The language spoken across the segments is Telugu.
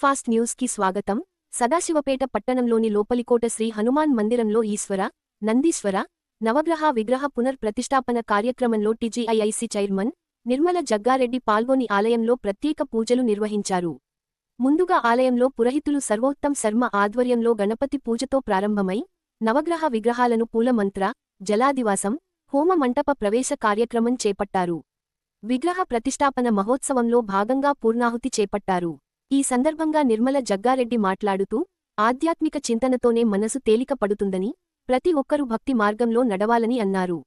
ఫాస్ట్ న్యూస్కి స్వాగతం. సదాశివపేట పట్టణంలోని లోపలికోట శ్రీ హనుమాన్ మందిరంలో ఈశ్వర నందీశ్వర నవగ్రహ విగ్రహ పునర్ ప్రతిష్టాపన కార్యక్రమంలో టీజీఐఐసి చైర్మన్ నిర్మల జగ్గారెడ్డి పాల్గొని ఆలయంలో ప్రత్యేక పూజలు నిర్వహించారు. ముందుగా ఆలయంలో పురహితులు సర్వోత్తం శర్మ ఆధ్వర్యంలో గణపతి పూజతో ప్రారంభమై నవగ్రహ విగ్రహాలను పూలమంత్ర జలాదివాసం హోమ మంటప ప్రవేశ కార్యక్రమం చేపట్టారు. విగ్రహ ప్రతిష్టాపన మహోత్సవంలో భాగంగా పూర్ణాహుతి చేపట్టారు. ఈ సందర్భంగా నిర్మల జగ్గారెడ్డి మాట్లాడుతూ ఆధ్యాత్మిక చింతనతోనే మనసు తేలిక పడుతుందని ప్రతి ఒక్కరూ భక్తి మార్గంలో నడవాలని అన్నారు.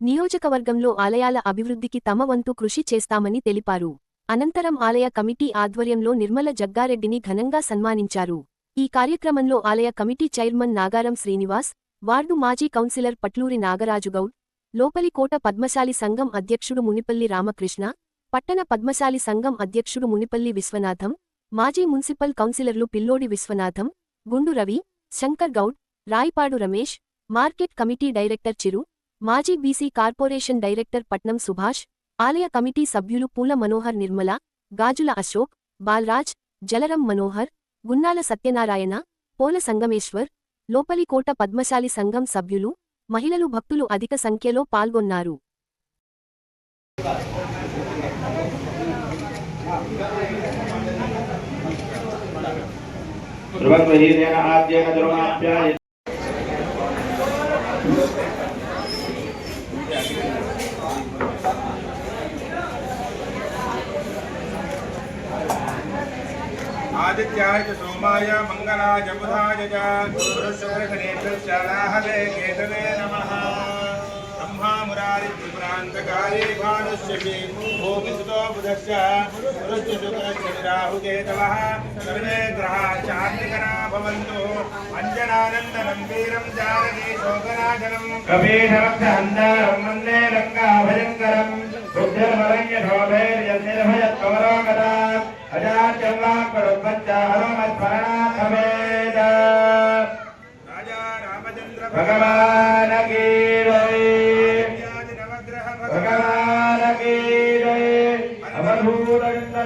నియోజకవర్గంలో ఆలయాల అభివృద్ధికి తమ వంతు కృషి చేస్తామని తెలిపారు. అనంతరం ఆలయ కమిటీ ఆధ్వర్యంలో నిర్మల జగ్గారెడ్డిని ఘనంగా సన్మానించారు. ఈ కార్యక్రమంలో ఆలయ committee chairman Nagaram Srinivas ward మాజీ కౌన్సిలర్ పట్లూరి నాగరాజుగౌడ్ లోపలికోట పద్మశాలి సంఘం అధ్యక్షుడు మునిపల్లి రామకృష్ణ పట్టణ పద్మశాలి సంఘం అధ్యక్షుడు మునిపల్లి విశ్వనాథం మాజీ మున్సిపల్ కౌన్సిలర్లు Pillodi Viswanatham Gundu Ravi Shankar Goud Rayipadu Ramesh market committee director Chiru మాజీ బీసీ కార్పొరేషన్ డైరెక్టర్ పట్నం సుభాష్ ఆలయ కమిటీ సభ్యులు పూల మనోహర్ నిర్మల గాజుల అశోక్ బాల్రాజ్ జలరం మనోహర్ గున్నాల సత్యనారాయణ పోల సంగమేశ్వర్ లోపలికోట పద్మశాలి సంఘం సభ్యులు మహిళలు భక్తులు అధిక సంఖ్యలో పాల్గొన్నారు. ध्रुवगृहीतेन आद्येन द्रुमाप्याय आदित्याय च सोमाय मङ्गलाय बुधाय च। गुरुशुक्रशनेभ्यश्च केतवे नमः। ब्रह्मा मुरारित्रिपुरान्तकाले भानुष्यसि भूमिसुतो बुधश्च पुरुश्च शुक्रश्च निराहुकेतवः सर्वे ग्रहाः चात्मिकना भवन्तु अञ्जनानन्दनं वीरं जानकी शोकनाशनम् कपीशरक्षहन्तारं वन्दे लङ्काभयङ्करं बुद्धिर्वरण्यशोभैर्यन्निर्भयत्कवरोगता अजात्यं वा करुद्वच्चा हनुमत्स्मरणाथवेद राजा रामचन्द्र भगवान की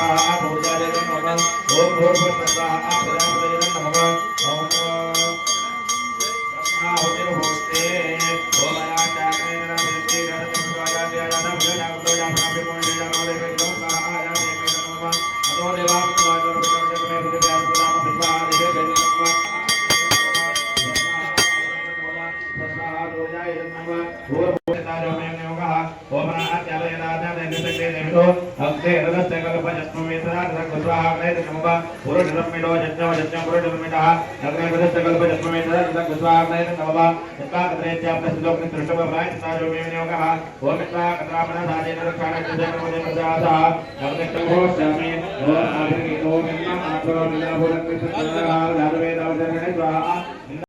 स्वाहा भूजाय नमः ॐ भूर्भुवस्वाहा प्रजापतये नमः ॐ ब्रह्माहुतिर्भूते ॐ पूजाय नमः पूर्वोदारोमेनयोगः ओमनात्यालयनाथादेनसक्तेदेवितो हस्ते हृदस्ते कल्पजस्ममेतराधकुस्वाहाग्नैतकम्बा पुरुषधर्मिणो यज्ञवजज्ञं पुरुषधर्मिणः अग्निपदस्य कल्पजस्ममेतराधकुस्वाहाग्नैतकम्बा यत्काकत्रयत्याप्रतिलोकनितृष्टवप्रायतसारोमेनयोगः ओमित्राकत्रामणधादेनरक्षाणकृतजन्मदेवदासः अग्निष्टभोष्यामि ओमिन्नम् आत्मनो निलाभूतकृष्णः लालवेदावतरणे स्वाहा